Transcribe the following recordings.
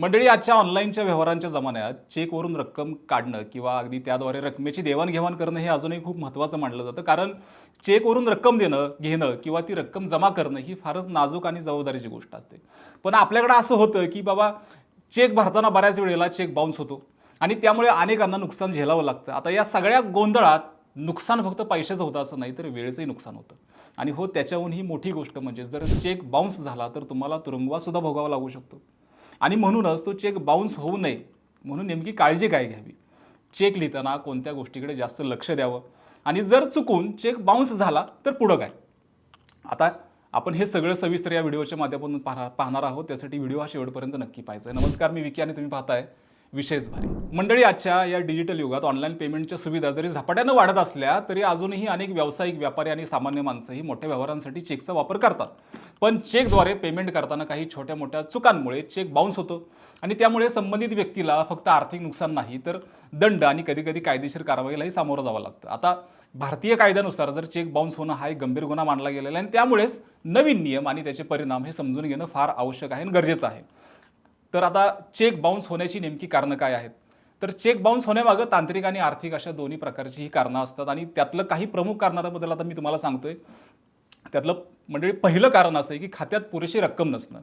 मंडळी आजच्या ऑनलाईनच्या व्यवहारांच्या जमान्यात चेकवरून रक्कम काढणं किंवा अगदी त्याद्वारे रकमेची देवाणघेवाण करणं हे अजूनही खूप महत्त्वाचं मानलं जातं. कारण चेकवरून रक्कम देणं घेणं किंवा ती रक्कम जमा करणं ही फारच नाजूक आणि जबाबदारीची गोष्ट असते. पण आपल्याकडं असं होतं की बाबा चेक भरताना बऱ्याच वेळेला चेक बाउन्स होतो आणि त्यामुळे अनेकांना नुकसान झेलावं लागतं. आता या सगळ्या गोंधळात नुकसान फक्त पैशाचं होतं असं नाही तर वेळेचंही नुकसान होतं. आणि हो त्याच्याहून ही मोठी गोष्ट म्हणजे जर चेक बाउन्स झाला तर तुम्हाला तुरुंगवासुद्धा भोगावा लागू शकतो. आणि म्हणूनच तो चेक बाउन्स होऊ नये. म्हणून नेमकी काळजी काय घ्यावी? चेक लिहिताना कोणत्या गोष्टीकडे जास्त लक्ष द्यावं? आणि जर चुकून चेक बाउन्स झाला तर पुढं काय? आता आपण हे सगळं सविस्तर या व्हिडिओच्या माध्यमातून पाहणार पाहणार आहोत. त्यासाठी व्हिडिओ हा शेवटपर्यंत नक्की पाहायचा आहे. नमस्कार मी विकी आणि तुम्ही पाहताय विशेष भारी. मंडळी आजच्या या डिजिटल युगात ऑनलाईन पेमेंटच्या सुविधा जरी झपाट्यानं वाढत असल्या तरी अजूनही अनेक व्यावसायिक व्यापारी आणि सामान्य माणसंही मोठ्या व्यवहारांसाठी चेकचा वापर करतात. पण चेकद्वारे पेमेंट करताना काही छोट्या मोठ्या चुकांमुळे चेक बाउन्स होतो. आणि त्यामुळे संबंधित व्यक्तीला फक्त आर्थिक नुकसान नाही तर दंड आणि कधी कधी कायदेशीर कारवाईलाही सामोरं जावं लागतं. आता भारतीय कायद्यानुसार जर चेक बाउन्स होणं हा एक गंभीर गुन्हा मानला गेलेला आहे आणि त्यामुळेच नवीन नियम आणि त्याचे परिणाम हे समजून घेणं फार आवश्यक आहे आणि गरजेचं आहे. तर आता चेक बाउन्स होण्याची नेमकी कारणं काय आहेत? तर चेक बाउन्स होण्यामागं तांत्रिक आणि आर्थिक अशा दोन्ही प्रकारची ही कारणं असतात आणि त्यातलं काही प्रमुख कारणाबद्दल आता मी तुम्हाला सांगतोय. त्यातलं म्हणजे पहिलं कारण असं आहे की खात्यात पुरेशी रक्कम नसणं.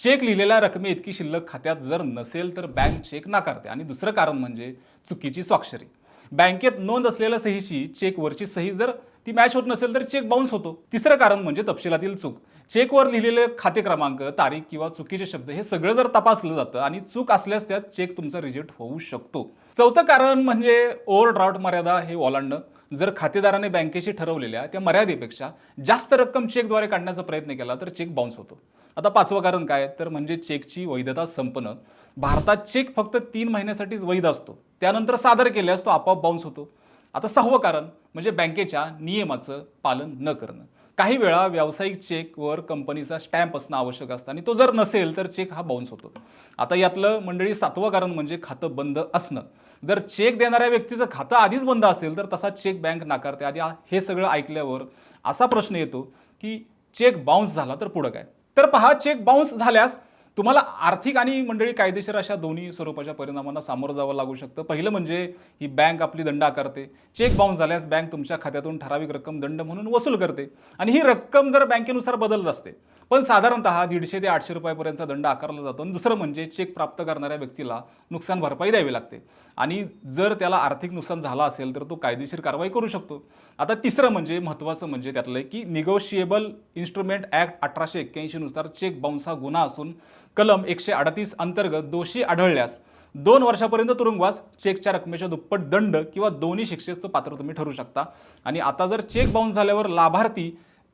चेक लिहिलेल्या रकमे इतकी शिल्लक खात्यात जर नसेल तर बँक चेक नाकारते. आणि दुसरं कारण म्हणजे चुकीची स्वाक्षरी. बँकेत नोंद असलेल्या सहीशी चेकवरची सही जर ती मॅच होत नसेल तर चेक बाउन्स होतो. तिसरं कारण म्हणजे तपशिलातील चूक. चेकवर लिहिलेले खाते क्रमांक तारीख किंवा चुकीचे शब्द हे सगळं जर तपासलं जातं आणि चूक असल्यास त्यात चेक तुमचा रिजेक्ट होऊ शकतो. चौथं कारण म्हणजे ओव्हरड्राफ्ट मर्यादा हे ओलांडणं. जर खातेदाराने बँकेशी ठरवलेल्या त्या मर्यादेपेक्षा जास्त रक्कम चेकद्वारे काढण्याचा प्रयत्न केला तर चेक बाउन्स होतो. आता पाचवं कारण काय? तर म्हणजे चेकची वैधता संपणं. भारतात चेक फक्त तीन महिन्यासाठीच वैध असतो. त्यानंतर सादर केल्यास तो आपोआप बाउन्स होतो. आता सहावं कारण. म्हणजे बँकेच्या नियमाचं पालन न करणं. काही वेळा व्यावसायिक चेकवर कंपनीचा स्टॅम्प असणं आवश्यक असतं आणि तो जर नसेल तर चेक हा बाउन्स होतो. आता यातलं मंडळी सातवं कारण म्हणजे खातं बंद असणं. जर चेक देणाऱ्या व्यक्तीचं खातं आधीच बंद असेल तर तसा चेक बँक नाकारते. आधी हे सगळं ऐकल्यावर असा प्रश्न येतो की चेक बाउन्स झाला तर पुढं काय? तर पहा चेक बाउन्स झाल्यास तुम्हाला आर्थिक आणि मंडळी कायदेशीर अशा दोन्ही स्वरूपाच्या परिणामांना सामोरं जावं लागू शकतं. पहिलं म्हणजे ही बँक आपली दंड आकारते. चेक बाउन्स झाल्यास बँक तुमच्या खात्यातून ठराविक रक्कम दंड म्हणून वसूल करते आणि ही रक्कम जर बँकेनुसार बदलत असते पण साधारणतः दीडशे ते आठशे रुपयापर्यंतचा दंड आकारला जातो आणि दुसरं म्हणजे चेक प्राप्त करणाऱ्या व्यक्तीला नुकसान भरपाई द्यावी लागते. आणि जर त्याला आर्थिक नुकसान झालं असेल तर तो कायदेशीर कारवाई करू शकतो. आता तिसरं म्हणजे महत्त्वाचं म्हणजे त्यातलं की निगोशिएबल इन्स्ट्रुमेंट ॲक्ट अठराशे एक्क्याऐंशीनुसार चेक बाउन्स हा गुन्हा असून कलम एकशे अडतीस अंतर्गत दोषी आढळल्यास दोन वर्षापर्यंत तुरुंगवास चेकच्या रकमेच्या दुप्पट दंड किंवा दोन्ही शिक्षेस तो पात्र तुम्ही ठरू शकता. आणि आता जर चेक बाउन्स झाल्यावर लाभार्थी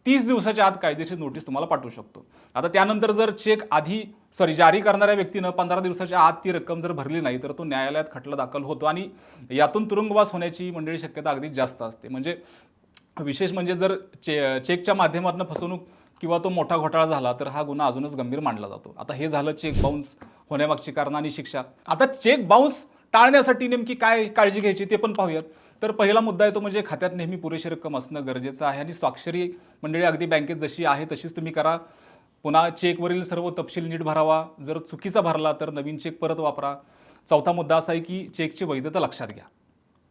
तीस दिवसाच्या आत कायदेशीर नोटीस तुम्हाला पाठवू शकतो. आता त्यानंतर जर चेक आधी सॉरी जारी करणाऱ्या व्यक्तीनं पंधरा दिवसाच्या आत ती रक्कम जर भरली नाही तर तो न्यायालयात खटला दाखल होतो आणि यातून तुरुंगवास होण्याची मंडळी शक्यता अगदी जास्त असते. म्हणजे विशेष म्हणजे जर चे चेकच्या माध्यमातून फसवणूक किंवा तो मोठा घोटाळा झाला तर हा गुन्हा अजूनच गंभीर मानला जातो. आता हे झालं चेक बाउन्स होण्यामागची कारणं आणि शिक्षा. आता चेक बाउन्स टाळण्यासाठी नेमकी काय काळजी घ्यायची ते पण पाहूयात. तर पहिला मुद्दा आहे तो म्हणजे खात्यात नेहमी पुरेशी रक्कम असणं गरजेचं आहे आणि स्वाक्षरी मंडळी अगदी बँकेत जशी आहे तशीच तुम्ही करा. पुन्हा चेकवरील सर्व तपशील नीट भरावा. जर चुकीचा भरला तर नवीन चेक परत वापरा. चौथा मुद्दा असा आहे की चेकची वैधता लक्षात घ्या.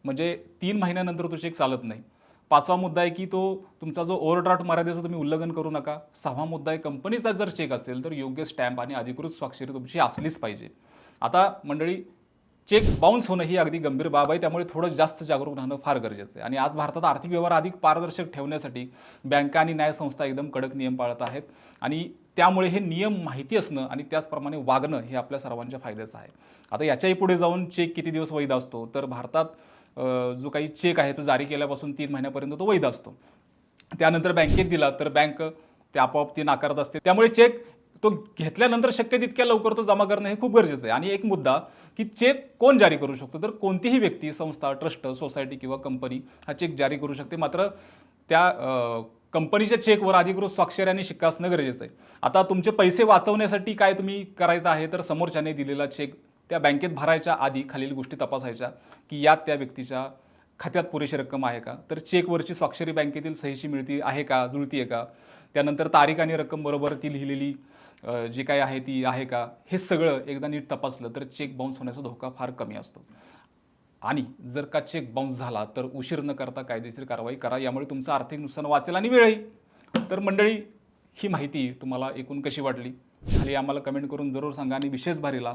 म्हणजे तीन महिन्यानंतर तो चेक चालत नाही. पाचवा मुद्दा आहे की तो तुमचा जो ओव्हरड्राफ्ट मर्यादेचं तुम्ही उल्लंघन करू नका. सहावा मुद्दा आहे कंपनीचा जर चेक असेल तर योग्य स्टॅम्प आणि अधिकृत स्वाक्षरी तुमची असलीच पाहिजे. आता मंडळी चेक बाउन्स होणं ही अगदी गंभीर बाब आहे त्यामुळे थोडं जास्त जागरूक राहणं फार गरजेचं आहे. आणि आज भारतात आर्थिक व्यवहार अधिक पारदर्शक ठेवण्यासाठी बँका आणि न्यायसंस्था एकदम कडक नियम पाळत आहेत. आणि त्यामुळे हे नियम माहिती असणं आणि त्याचप्रमाणे वागणं हे आपल्या सर्वांच्या फायद्याचं आहे. आता याच्याही पुढे जाऊन चेक किती दिवस वैध असतो? तर भारतात जो काही चेक आहे तो जारी केल्यापासून तीन महिन्यापर्यंत तो वैध असतो. त्यानंतर बँकेत दिला तर बँक ते आपोआप ती नाकारत असते. त्यामुळे चेक तो घेतल्यानंतर शक्य तितक्या लवकर तो जमा करणं हे खूप गरजेचं आहे. आणि एक मुद्दा की चेक कोण जारी करू शकतो? तर कोणतीही व्यक्ती संस्था ट्रस्ट सोसायटी किंवा कंपनी हा चेक जारी करू शकते. मात्र त्या कंपनीच्या चेकवर अधिकृत स्वाक्षऱ्याने शिक्का असणं गरजेचं आहे. आता तुमचे पैसे वाचवण्यासाठी काय तुम्ही करायचं आहे? तर समोरच्याने दिलेला चेक त्या बँकेत भरायच्या आधी खालील गोष्टी तपासायच्या की यात त्या व्यक्तीच्या खात्यात पुरेशी रक्कम आहे का? तर चेकवरची स्वाक्षरी बँकेतील सहीशी मिळती आहे का? जुळती आहे का? त्यानंतर तारीख आणि रक्कम बरोबर ती लिहिलेली जी काय आहे ती आहे का? हे सगळं एकदा नीट तपासलं तर चेक बाउन्स होण्याचा धोका फार कमी असतो. आणि जर का चेक बाउन्स झाला तर उशीर न करता कायदेशीर कारवाई करा. यामुळे तुमचं आर्थिक नुकसान वाचेल आणि वेळही. तर मंडळी ही माहिती तुम्हाला एकूण कशी वाटली? खाली आम्हाला कमेंट करून जरूर सांगा आणि विशेष भारीला